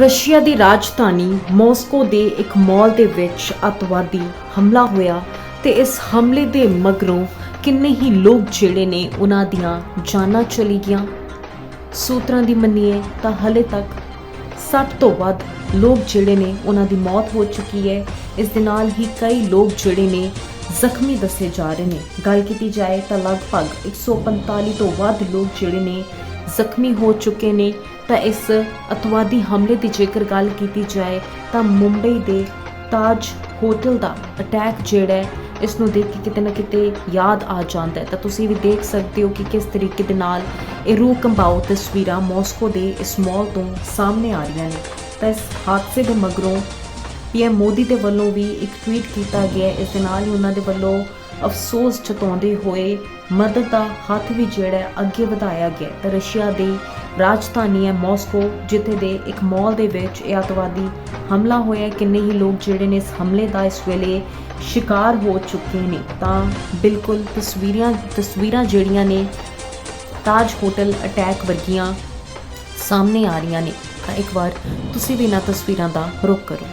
Russia ਦੀ ਰਾਜਧਾਨੀ Moscow ਦੇ ਇੱਕ ਮਾਲ ਦੇ ਵਿੱਚ ਅੱਤਵਾਦੀ ਹਮਲਾ ਹੋਇਆ ਤੇ ਇਸ ਹਮਲੇ ਦੇ ਮਗਰੋਂ ਕਿੰਨੇ ਹੀ ਲੋਕ ਜਿਹੜੇ ਨੇ ਉਹਨਾਂ ਦੀਆਂ ਜਾਨਾਂ ਚਲੀ ਗਈਆਂ। ਸੂਤਰਾਂ ਦੀ ਮੰਨੀਏ ਤਾਂ ਹਲੇ ਤੱਕ 60 ਤੋਂ ਵੱਧ ਲੋਕ ਜਿਹੜੇ ਨੇ ਉਹਨਾਂ ਦੀ ਮੌਤ ਹੋ ਚੁੱਕੀ ਹੈ। ਇਸ ਦੇ ਨਾਲ ਹੀ ਕਈ ਲੋਕ ਜਿਹੜੇ ਨੇ ਜ਼ਖਮੀ ਦੱਸੇ ਜਾ ਰਹੇ ਨੇ। ਗੱਲ ਕੀਤੀ ਜਾਏ ਤਾਂ ਲਗਭਗ 145 ਤੋਂ ਵੱਧ ਲੋਕ ਜਿਹੜੇ ਨੇ ਜ਼ਖਮੀ ਹੋ ਚੁੱਕੇ ਨੇ। ਤਾਂ ਇਸ ਅਤਵਾਦੀ ਹਮਲੇ ਦੀ ਜੇਕਰ ਗੱਲ ਕੀਤੀ ਜਾਏ, ਤਾਂ ਮੁੰਬਈ ਦੇ ਤਾਜ ਹੋਟਲ ਦਾ ਅਟੈਕ ਜਿਹੜਾ ਹੈ ਇਸ ਨੂੰ ਦੇਖ ਕੇ ਕਿਤੇ ਨਾ ਕਿਤੇ ਯਾਦ ਆ ਜਾਂਦਾ ਹੈ। ਤਾਂ ਤੁਸੀਂ ਵੀ ਦੇਖ ਸਕਦੇ ਹੋ ਕਿ ਕਿਸ ਤਰੀਕੇ ਦੇ ਨਾਲ ਇਹ ਰੂਹ ਕੰਬਾਊ ਤਸਵੀਰਾਂ ਮਾਸਕੋ ਦੇ ਇਸ ਮਾਲ ਤੋਂ ਸਾਹਮਣੇ ਆ ਰਹੀਆਂ ਨੇ। ਤਾਂ ਇਸ ਹਾਦਸੇ ਦੇ ਮਗਰੋਂ ਪੀਐਮ ਮੋਦੀ ਦੇ ਵੱਲੋਂ ਵੀ ਇੱਕ ਟਵੀਟ ਕੀਤਾ ਗਿਆ ਇਸ ਦੇ ਨਾਲ ਹੀ ਉਹਨਾਂ ਦੇ ਵੱਲੋਂ ਅਫਸੋਸ ਜਤਾਉਂਦੇ ਹੋਏ ਮਦਦ ਦਾ ਹੱਥ ਵੀ ਜਿਹੜਾ ਅੱਗੇ ਵਧਾਇਆ ਗਿਆ ਤਾਂ ਰਸ਼ੀਆ ਦੇ ਰਾਜਧਾਨੀ ਹੈ ਮਾਸਕੋ, ਜਿੱਥੇ ਦੇ ਇੱਕ ਮਾਲ ਦੇ ਵਿੱਚ ਇਹ ਅੱਤਵਾਦੀ ਹਮਲਾ ਹੋਇਆ ਕਿੰਨੇ ਹੀ ਲੋਕ ਜਿਹੜੇ ਨੇ ਇਸ ਹਮਲੇ ਦਾ ਇਸ ਵੇਲੇ ਸ਼ਿਕਾਰ ਹੋ ਚੁੱਕੇ ਨੇ। ਤਾਂ ਬਿਲਕੁਲ ਤਸਵੀਰਾਂ ਤਸਵੀਰਾਂ ਜਿਹੜੀਆਂ ਨੇ ਤਾਜ ਹੋਟਲ ਅਟੈਕ ਵਰਗੀਆਂ ਸਾਹਮਣੇ ਆ ਰਹੀਆਂ ਨੇ। ਤਾਂ ਇੱਕ ਵਾਰ ਤੁਸੀਂ ਵੀ ਇਹਨਾਂ ਤਸਵੀਰਾਂ ਦਾ ਰੁਖ ਕਰੋ।